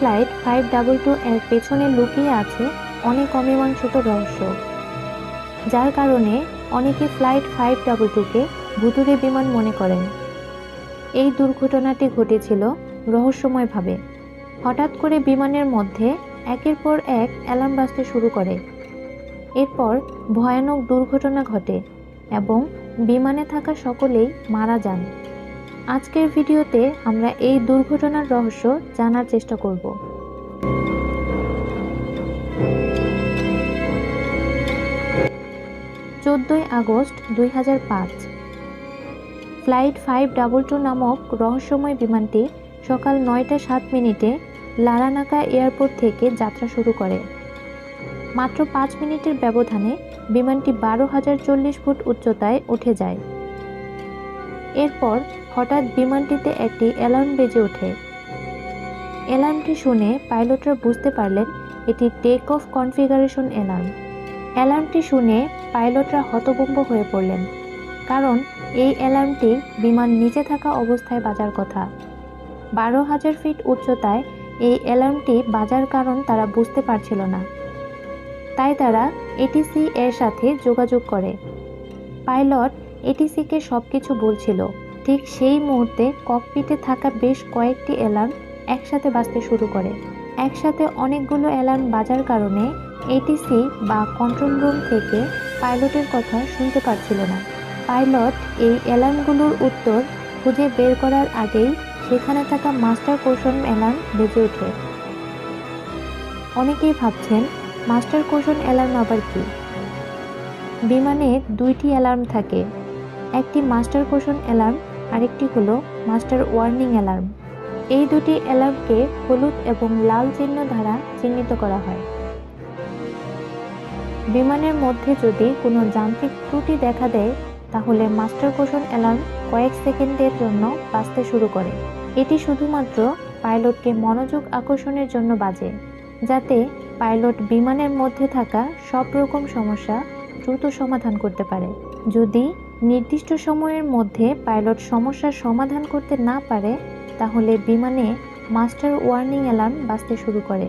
Flight five double two এর পেছনে লুকিয়ে আছে অনেক অমীমাংসিত রহস্য। যার কারণে অনেকে ফ্লাইট ফাইভ ডাবল টুকে ভুতুরে বিমান মনে করেন। এই দুর্ঘটনাটি ঘটেছিল রহস্যময়ভাবে। হঠাৎ করে বিমানের মধ্যে একের পর এক অ্যালার্ম বাজতে শুরু করে। এরপর ভয়ানক দুর্ঘটনা ঘটে এবং বিমানে থাকা সকলেই মারা যান। আজকের ভিডিওতে আমরা এই দুর্ঘটনার রহস্য জানার চেষ্টা করব। চোদ্দই আগস্ট দুই হাজার পাঁচ। ফ্লাইট ফাইভ ডাবল টু নামক রহস্যময় বিমানটি সকাল নয়টা সাত মিনিটে লারানাকা এয়ারপোর্ট থেকে যাত্রা শুরু করে। মাত্র পাঁচ মিনিটের ব্যবধানে বিমানটি বারো হাজার চল্লিশ ফুট উচ্চতায় উঠে যায়। এরপর হঠাৎ বিমানটিতে একটি অ্যালার্ম বেজে ওঠে। অ্যালার্মটি শুনে পাইলটরা বুঝতে পারলেন এটি টেক অফ কনফিগারেশন অ্যালার্ম অ্যালার্মটি শুনে পাইলটরা হতভম্ব হয়ে পড়লেন, কারণ এই অ্যালার্মটি বিমান নিচে থাকা অবস্থায় বাজার কথা। বারো হাজার ফিট উচ্চতায় এই অ্যালার্মটি বাজার কারণ তারা বুঝতে পারছিল না। তাই তারা এটিসি এর সাথে যোগাযোগ করে। পাইলট এটিসিকে সব কিছু বলছিল। ঠিক সেই মুহূর্তে ককপিটে থাকা বেশ কয়েকটি অ্যালার্ম একসাথে বাজতে শুরু করে। একসাথে অনেকগুলো অ্যালার্ম বাজার কারণে এটিসি বা কন্ট্রোল রুম থেকে পাইলটের কথা শুনতে পারছিল না। পাইলট এই অ্যালার্মগুলোর উত্তর খুঁজে বের করার আগেই সেখানে থাকা মাস্টার কোশন অ্যালার্ম বেজে ওঠে। অনেকেই ভাবছেন মাস্টার কোশন অ্যালার্ম আবার কি? বিমানে দুইটি অ্যালার্ম থাকে। একটি মাস্টার কোশন অ্যালার্ম, আরেকটি হলো মাস্টার ওয়ার্নিং অ্যালার্ম। এই দুটি অ্যালার্মকে হলুদ এবং লাল চিহ্ন দ্বারা চিহ্নিত করা হয়। বিমানের মধ্যে যদি কোনো যান্ত্রিক ত্রুটি দেখা দেয়, তাহলে মাস্টার কোশন অ্যালার্ম কয়েক সেকেন্ডের জন্য বাজতে শুরু করে। এটি শুধুমাত্র পাইলটকে মনোযোগ আকর্ষণের জন্য বাজে, যাতে পাইলট বিমানের মধ্যে থাকা সব রকম সমস্যা দ্রুত সমাধান করতে পারে। যদি নির্দিষ্ট সময়ের মধ্যে পাইলট সমস্যার সমাধান করতে না পারে, তাহলে বিমানে মাস্টার ওয়ার্নিং অ্যালার্ম বাজতে শুরু করে।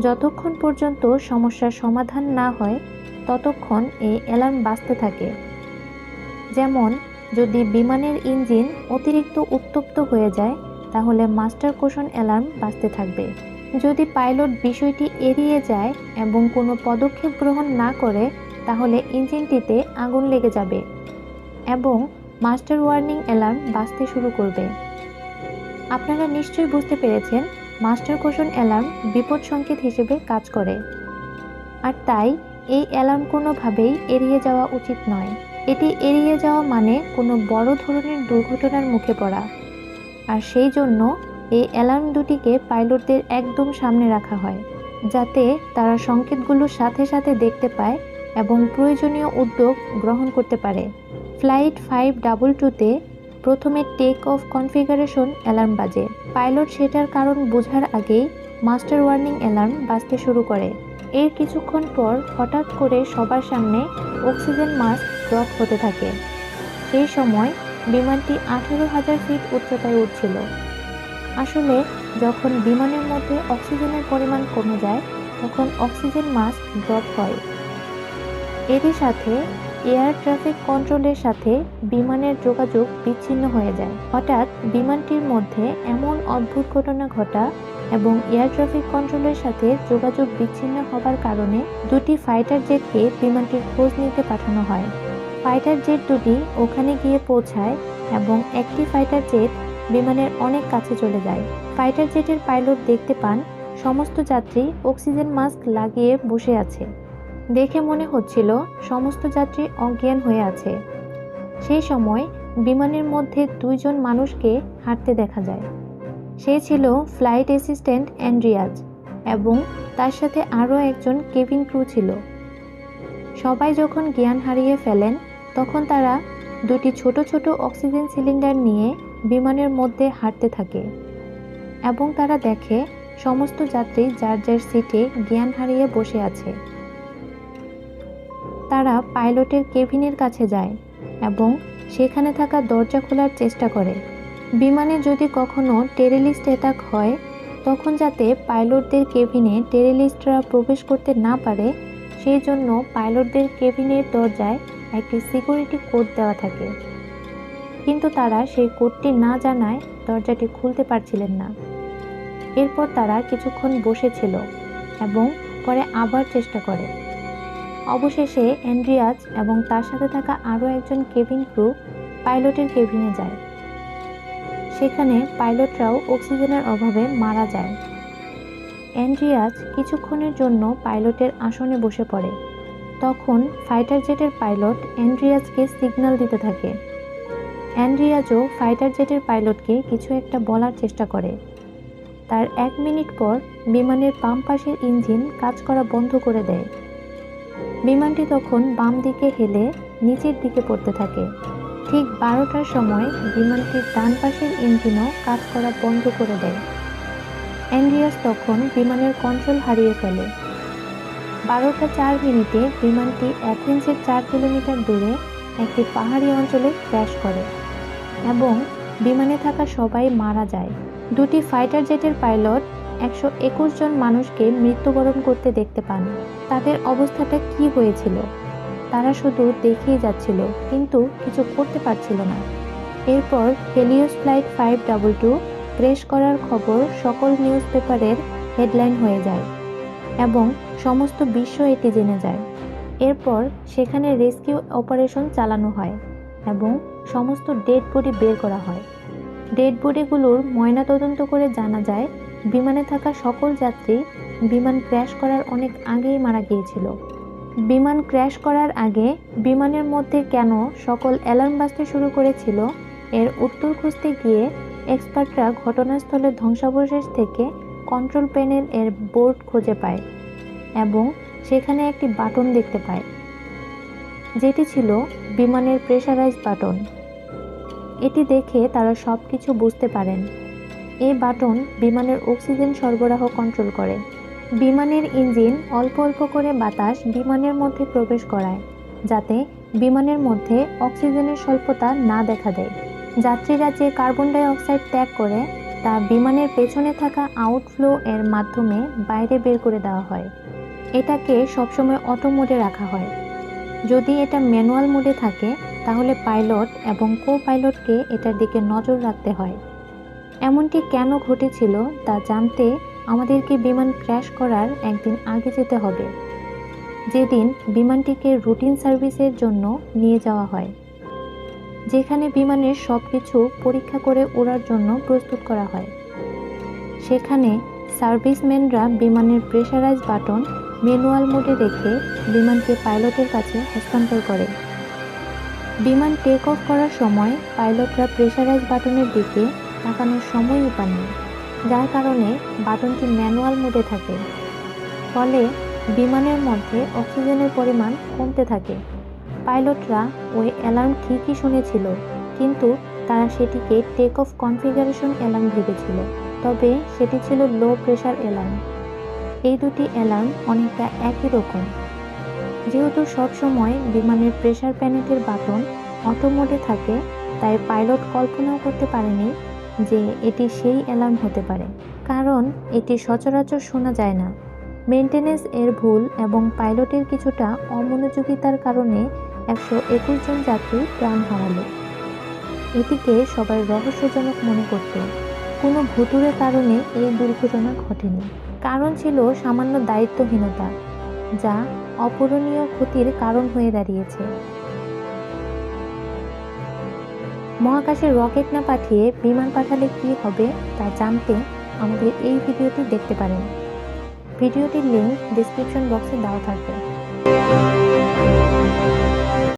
যতক্ষণ পর্যন্ত সমস্যার সমাধান না হয়, ততক্ষণ এই অ্যালার্ম বাজতে থাকে। যেমন, যদি বিমানের ইঞ্জিন অতিরিক্ত উত্তপ্ত হয়ে যায়, তাহলে মাস্টার কোশন অ্যালার্ম বাজতে থাকবে। যদি পাইলট বিষয়টি এড়িয়ে যায় এবং কোনো পদক্ষেপ গ্রহণ না করে তাহলে ইঞ্জিনটিতে আগুন লেগে যাবে এবং মাস্টার ওয়ার্নিং অ্যালার্ম বাজতে শুরু করবে। আপনারা নিশ্চয়ই বুঝতে পেরেছেন, মাস্টার কোশন অ্যালার্ম বিপদ সংকেত হিসেবে কাজ করে। আর তাই, এই অ্যালার্ম কোনোভাবেই এড়িয়ে যাওয়া উচিত নয়। এটি এড়িয়ে যাওয়া মানে কোনো বড় ধরনের দুর্ঘটনার মুখে পড়া। আর সেই জন্য এই অ্যালার্ম দুটিকে পাইলটদের একদম সামনে রাখা হয়, যাতে তারা সংকেতগুলোর সাথে সাথে দেখতে পায় এবং প্রয়োজনীয় উদ্যোগ গ্রহণ করতে পারে। ফ্লাইট ফাইভ ডাবল টুতে প্রথমে টেক অফ কনফিগারেশন অ্যালার্ম বাজে। পাইলট সেটার কারণ বোঝার আগেই মাস্টার ওয়ার্নিং অ্যালার্ম বাজতে শুরু করে। এর কিছুক্ষণ পর হঠাৎ করে সবার সামনে অক্সিজেন মাস্ক ড্রপ হতে থাকে। সেই সময় বিমানটি আঠেরো হাজার ফিট উচ্চতায় উঠছিল। আসলে যখন বিমানের মধ্যে অক্সিজেনের পরিমাণ কমে যায়, তখন অক্সিজেন মাস্ক ড্রপ হয়। এরই সাথে এয়ার ট্রাফিক কন্ট্রোলের সাথে বিমানের যোগাযোগ বিচ্ছিন্ন হয়ে যায়। হঠাৎ বিমানটির মধ্যে এমন অদ্ভুত ঘটনা ঘটা এবং এয়ার ট্রাফিক কন্ট্রোলের সাথে যোগাযোগ বিচ্ছিন্ন হবার কারণে দুটি ফাইটার জেটকে বিমানটির খোঁজ নিতে পাঠানো হয়। ফাইটার জেট দুটি ওখানে গিয়ে পৌঁছায় এবং একটি ফাইটার জেট বিমানের অনেক কাছে চলে যায়। ফাইটার জেটের পাইলট দেখতে পান, সমস্ত যাত্রী অক্সিজেন মাস্ক লাগিয়ে বসে আছে। দেখে মনে হচ্ছিল সমস্ত যাত্রী অজ্ঞান হয়ে আছে। সেই সময় বিমানের মধ্যে দুইজন মানুষকে হাঁটতে দেখা যায়। সে ছিল ফ্লাইট অ্যাসিস্ট্যান্ট অ্যান্ড্রিয়াজ এবং তার সাথে আরও একজন কেবিন ক্রু ছিল। সবাই যখন জ্ঞান হারিয়ে ফেলেন, তখন তারা দুটি ছোট ছোট অক্সিজেন সিলিন্ডার নিয়ে বিমানের মধ্যে হাঁটতে থাকে এবং তারা দেখে সমস্ত যাত্রী যার যার সিটে জ্ঞান হারিয়ে বসে আছে। তারা পাইলটের কেবিনের কাছে যায় এবং সেখানে থাকা দরজা খোলার চেষ্টা করে। বিমানে যদি কখনো টেরেলিস্ট অ্যাটাক হয়, তখন যাতে পাইলটদের কেবিনে টেরেলিস্টরা প্রবেশ করতে না পারে, সেই জন্য পাইলটদের কেবিনের দরজায় একটি সিকিউরিটি কোড দেওয়া থাকে। কিন্তু তারা সেই কোডটি না জানায় দরজাটি খুলতে পারছিলেন না। এরপর তারা কিছুক্ষণ বসেছিল এবং পরে আবার চেষ্টা করে। অবশেষে অ্যান্ড্রিয়াজ এবং তার সাথে থাকা আরও একজন কেবিন ক্রু পাইলটের কেবিনে যায়। সেখানে পাইলটরাও অক্সিজেনের অভাবে মারা যায়। অ্যান্ড্রিয়াজ কিছুক্ষণের জন্য পাইলটের আসনে বসে পড়ে। তখন ফাইটার জেটের পাইলট অ্যান্ড্রিয়াজকে সিগন্যাল দিতে থাকে। অ্যান্ড্রিয়াজও ফাইটার জেটের পাইলটকে কিছু একটা বলার চেষ্টা করে। তার এক মিনিট পর বিমানের বাম পাশের ইঞ্জিন কাজ করা বন্ধ করে দেয়। বিমানটি তখন বাম দিকে হেলে নিচের দিকে পড়তে থাকে। ঠিক বারোটার সময় বিমানটির ডান পাশের ইঞ্জিনও কাজ করা বন্ধ করে দেয়। অ্যান্ড্রিয়াস তখন বিমানের কন্ট্রোল হারিয়ে ফেলে। বারোটা চার মিনিটে বিমানটি অ্যাথেন্সের চার কিলোমিটার দূরে একটি পাহাড়ি অঞ্চলে ক্র্যাশ করে এবং বিমানে থাকা সবাই মারা যায়। দুটি ফাইটার জেটের পাইলট একশো একুশ জন মানুষকে মৃত্যুবরণ করতে দেখতে পান। তাদের অবস্থাটা কি হয়েছিল? তারা শুধু দেখেই যাচ্ছিল, কিন্তু কিছু করতে পারছিল না। এরপর Helios flight five double two crash করার খবর সকল নিউজ পেপারের হেডলাইন হয়ে যায় এবং সমস্ত বিশ্ব এটি জেনে যায়। এরপর সেখানে রেস্কিউ অপারেশন চালানো হয় এবং সমস্ত ডেড বডি বের করা হয়। ডেড বডিগুলোর ময়নাতদন্ত করে জানা যায় বিমানে থাকা সকল যাত্রী বিমান ক্র্যাশ করার অনেক আগেই মারা গিয়েছিল। বিমান ক্র্যাশ করার আগে বিমানের মধ্যে কেন সকল অ্যালার্ম বাজতে শুরু করেছিল, এর উত্তর খুঁজতে গিয়ে এক্সপার্টরা ঘটনাস্থলের ধ্বংসাবশেষ থেকে কন্ট্রোল প্যানেল এর বোর্ড খুঁজে পায় এবং সেখানে একটি বাটন দেখতে পায়, যেটি ছিল বিমানের প্রেশারাইজ বাটন। এটি দেখে তারা সব কিছু বুঝতে পারেন। এই বাটন বিমানের অক্সিজেন সরবরাহ কন্ট্রোল করে। বিমানের ইঞ্জিন অল্প অল্প করে বাতাস বিমানের মধ্যে প্রবেশ করায়, যাতে বিমানের মধ্যে অক্সিজেনের স্বল্পতা না দেখা দেয়। যাত্রীরা যে কার্বন ডাই অক্সাইড ত্যাগ করে, তা বিমানের পেছনে থাকা আউটফ্লো এর মাধ্যমে বাইরে বের করে দেওয়া হয়। এটাকে সবসময় অটো মোডে রাখা হয়। যদি এটা ম্যানুয়াল মোডে থাকে, তাহলে পাইলট এবং কো পাইলটকে এটার দিকে নজর রাখতে হয়। এমনটি কেন ঘটেছিল তা জানতে আমাদেরকে বিমান ক্র্যাশ করার একদিন আগে যেতে হবে। যেদিন বিমানটিকে রুটিন সার্ভিসের জন্য নিয়ে যাওয়া হয়, যেখানে বিমানের সব কিছু পরীক্ষা করে ওড়ার জন্য প্রস্তুত করা হয়। সেখানে সার্ভিসম্যানরা বিমানের প্রেশারাইজ বাটন ম্যানুয়াল মোডে রেখে বিমানকে পাইলটের কাছে হস্তান্তর করে। বিমান টেক অফ করার সময় পাইলটরা প্রেশারাইজ বাটনের দিকে তাকানোর সময়ই পাননি যার কারণে বাটনটি ম্যানুয়াল মোডে থাকে। ফলে বিমানের মধ্যে অক্সিজেনের পরিমাণ কমতে থাকে। পাইলটরা ওই অ্যালার্ম ঠিকই শুনেছিল, কিন্তু তারা সেটিকে টেক অফ কনফিগারেশন অ্যালার্ম ভেবেছিল, তবে সেটি ছিল লো প্রেশার অ্যালার্ম। এই দুটি অ্যালার্ম অনেকটা একই রকম। যেহেতু সবসময় বিমানের প্রেশার প্যানেটের বাটন অটোমোডে থাকে, তাই পাইলট কল্পনাও করতে পারেনি যে এটি সেই অ্যালার্ম হতে পারে, কারণ এটি সচরাচর শোনা যায় না। মেনটেনেন্স এর ভুল এবং পাইলটের কিছুটা অমনোযোগিতার কারণে একশো একুশ জন যাত্রী প্রাণ হারালো। এটিকে সবাই রহস্যজনক মনে করত। কোনো ভুতুরের কারণে এই দুর্ঘটনা ঘটেনি। কারণ ছিল সামান্য দায়িত্বহীনতা, যা অপূরণীয় ক্ষতির কারণ হয়ে দাঁড়িয়েছে। মহাকাশে রকেট না পাঠিয়ে বিমান পাঠালে কি হবে তা জানতে আমাদের এই ভিডিওটি দেখতে পারেন। ভিডিওটির লিঙ্ক ডিসক্রিপশন বক্সে দেওয়া থাকবে।